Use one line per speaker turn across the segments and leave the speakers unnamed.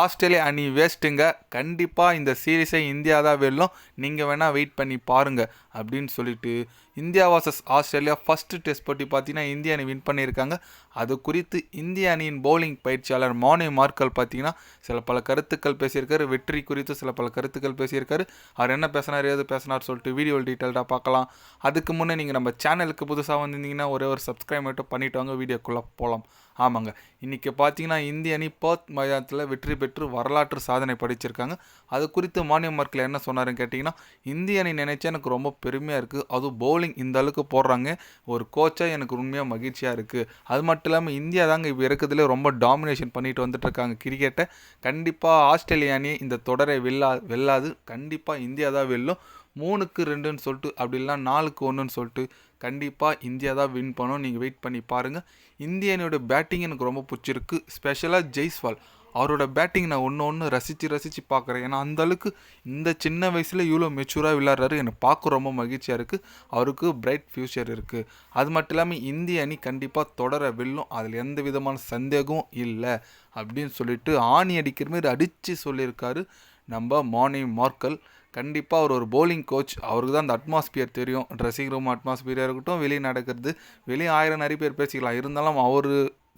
Australia அணி வேஸ்ட்டுங்க. கண்டிப்பாக இந்த சீரீஸை இந்தியா தான் வெல்லும். நீங்கள் வேணால் வெயிட் பண்ணி பாருங்கள் அப்படின்னு சொல்லிட்டு India versus Australia first test போட்டி பார்த்தீங்கன்னா இந்திய அணி வின் பண்ணியிருக்காங்க. அது குறித்து இந்திய அணியின் பவுலிங் பயிற்சியாளர் மோனி மார்க்கல் பார்த்தீங்கன்னா சில பல கருத்துக்கள் பேசியிருக்காரு. வெற்றி குறித்து சில பல கருத்துக்கள் பேசியிருக்காரு. அவர் என்ன பேசினார் ஏது பேசினார் சொல்லிட்டு வீடியோ டீட்டெயில்டாக பார்க்கலாம். அதுக்கு முன்னே நீங்கள் நம்ம சேனலுக்கு புதுசாக வந்திருந்தீங்கன்னா ஒரே ஒரு சப்ஸ்கிரைப் மட்டும் பண்ணிட்டு வாங்க. வீடியோக்குள்ளே போகலாம் ஆமாங்க. இன்றைக்கி பார்த்தீங்கன்னா இந்திய அணி பர்த் மைதானத்தில் வெற்றி பெற்று வரலாற்று சாதனை படிச்சிருக்காங்க. அது குறித்து மானிய மார்க்கில் என்ன சொன்னாருன்னு கேட்டிங்கன்னா இந்திய அணி நினைச்சா எனக்கு ரொம்ப பெருமையாக இருக்குது அதுவும் பவுலிங் இந்த அளவுக்கு போடுறாங்க. ஒரு கோச்சாக எனக்கு உண்மையாக மகிழ்ச்சியாக இருக்குது அது மட்டும் இல்லாமல் இந்தியா தாங்க இப்போ இருக்கிறதுலே ரொம்ப டாமினேஷன் பண்ணிட்டு வந்துட்டு இருக்காங்க கிரிக்கெட்டை கண்டிப்பாக ஆஸ்திரேலிய அணி இந்த தொடரை வெல்லா வெல்லாது கண்டிப்பாக இந்தியா தான் வெல்லும். மூணுக்கு ரெண்டுன்னு சொல்லிட்டு அப்படி இல்லைனா நாலுக்கு ஒன்றுன்னு சொல்லிட்டு கண்டிப்பாக இந்தியா தான் வின் பண்ணும் நீங்கள் வெயிட் பண்ணி பாருங்கள் இந்தியனுடைய பேட்டிங் எனக்கு ரொம்ப பிடிச்சிருக்கு. ஸ்பெஷலாக ஜெய்ஸ்வால். அவரோட பேட்டிங் நான் ஒன்று ஒன்று ரசித்து ரசித்து பார்க்குறேன். ஏன்னா அந்த அளவுக்கு இந்த சின்ன வயசில் இவ்வளோ மெச்சூராக விளாட்றாரு எனக்கு பார்க்க ரொம்ப மகிழ்ச்சியாக இருக்குது அவருக்கு பிரைட் ஃப்யூச்சர் இருக்குது அது மட்டும் இல்லாமல் இந்திய அணி கண்டிப்பாக தொடர வெல்லும். அதில் எந்த விதமான சந்தேகமும் இல்லை. அப்படின்னு சொல்லிட்டு ஆணி அடிக்கிற மாதிரி அடித்து சொல்லியிருக்காரு நம்ம மார்னிங் மார்க்கல். கண்டிப்பாக அவர் ஒரு போலிங் கோச் அவருக்கு தான் அந்த அட்மாஸ்பியர் தெரியும். ட்ரெஸ்ஸிங் ரூம் அட்மாஸ்பியராக இருக்கட்டும் வெளியே நடக்கிறது. வெளியே ஆயிரம் நிறைய பேர் பேசிக்கலாம். இருந்தாலும் அவர்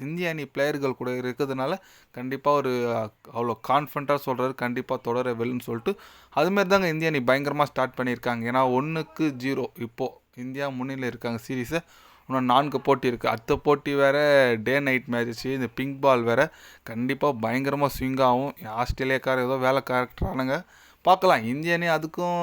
இந்திய அணி பிளேயர்கள் கூட இருக்கிறதுனால கண்டிப்பாக ஒரு அவ்வளோ கான்ஃபிடண்ட்டாக சொல்கிறாரு கண்டிப்பாக தொடர வெல்லுன்னு சொல்லிட்டு அதுமாரி தாங்க இந்திய அணி பயங்கரமாக ஸ்டார்ட் பண்ணியிருக்காங்க. ஏன்னா ஒன்றுக்கு ஜீரோ இப்போது இந்தியா முன்னிலை இருக்காங்க சீரீஸை இன்னும் நான்கு போட்டி இருக்குது அடுத்த போட்டி வேறு டே நைட் மேட்ச்சு இந்த பிங்க் பால் வேறு. கண்டிப்பாக பயங்கரமாக ஸ்விங் ஆகும். ஆஸ்திரேலியாக்கார ஏதோ வேலை கரெக்டானுங்க பார்க்கலாம். இந்திய அணி அதுக்கும்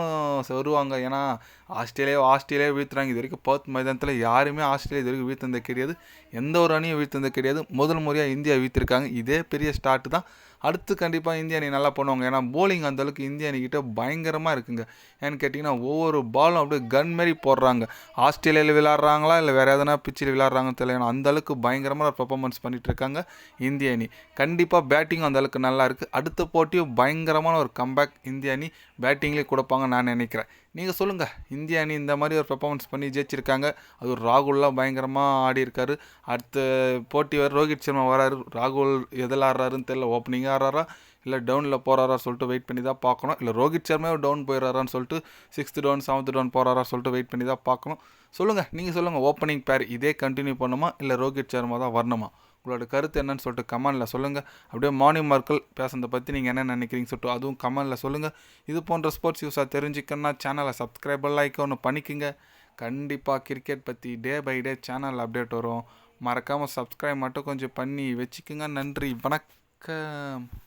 வருவாங்க. ஏன்னா ஆஸ்திரேலியா ஆஸ்திரேலியா வீழ்த்துறாங்க. இது வரைக்கும் பர்த் மைதானத்தில் யாருமே ஆஸ்திரேலியா இது வரைக்கும் வீழ்த்தது கிடையாது. எந்த ஒரு அணியும் வீழ்த்தது கிடையாது. முதல் முறையாக இந்தியா வீழ்த்திருக்காங்க. இதே பெரிய ஸ்டார்ட் தான். அடுத்து கண்டிப்பாக இந்திய அணி நல்லா பண்ணுவாங்க. ஏன்னா போலிங் அந்தளவுக்கு இந்திய அணிக்கிட்ட பயங்கரமாக இருக்குங்க. ஏன்னு கேட்டிங்கன்னா ஒவ்வொரு பாலும் அப்படியே கன் மாரி போடுறாங்க. ஆஸ்திரேலியாவில் விளாட்றாங்களா இல்லை வேறு எதனா பிச்சில் விளாட்றாங்கன்னு தெரியல ஏன்னா அந்தளவுக்கு பயங்கரமாக பர்ஃபார்மன்ஸ் பண்ணிட்டு இருக்காங்க இந்திய அணி. கண்டிப்பாக பேட்டிங் அந்தளவுக்கு நல்லா இருக்குது அடுத்த போட்டியும் பயங்கரமான ஒரு கம்பேக் இந்திய அணி பேட்டிங்லேயே கொடுப்பாங்க நான் நினைக்கிறேன். நீங்கள் சொல்லுங்கள் இந்திய அணி இந்த மாதிரி ஒரு பெர்ஃபார்மன்ஸ் பண்ணி ஜெயிச்சிருக்காங்க. அது ஒரு ராகுல்லாம் பயங்கரமாக ஆடி இருக்காரு அடுத்த போட்டி வேறு ரோஹித் சர்மா வராரு. ராகுல் எதில் ஆடுறாருன்னு தெரில ஓப்பனிங்காக ஆடுறாரா? இல்லை டவுனில் போகிறாரா சொல்லிட்டு வெயிட் பண்ணி தான் பார்க்கணும். இல்லை ரோஹித் சர்மாவே டவுன் போயிடறாரான்னு சொல்லிட்டு சிக்ஸ்த் டவுன் செவன்த் டவுன் போகிறாரா சொல்லிட்டு வெயிட் பண்ணி தான் பார்க்கணும். சொல்லுங்கள் நீங்கள் சொல்லுங்கள் ஓப்பனிங் பேர் இதே கண்டினியூ பண்ணுமா? இல்லை ரோஹித் சர்மா தான் வரணுமா? உங்களோட கருத்து என்னன்னு சொல்லிட்டு கமெண்டில் சொல்லுங்கள் அப்படியே மார்னிங் மார்க்கல் பேசுனதை பற்றி நீங்கள் என்ன நினைக்கிறீங்க சொல்லிட்டு அதுவும் கமெண்டில் சொல்லுங்கள் இது போன்ற ஸ்போர்ட்ஸ் யூஸாக தெரிஞ்சுக்கணும்னா சேனலை சப்ஸ்கிரைபர் லைக் ஒன்று பண்ணிக்கோங்க. கண்டிப்பாக கிரிக்கெட் பற்றி day by day channel update வரும். மறக்காமல் சப்ஸ்கிரைப் மட்டும் கொஞ்சம் பண்ணி வச்சுக்கோங்க. நன்றி. வணக்கம்.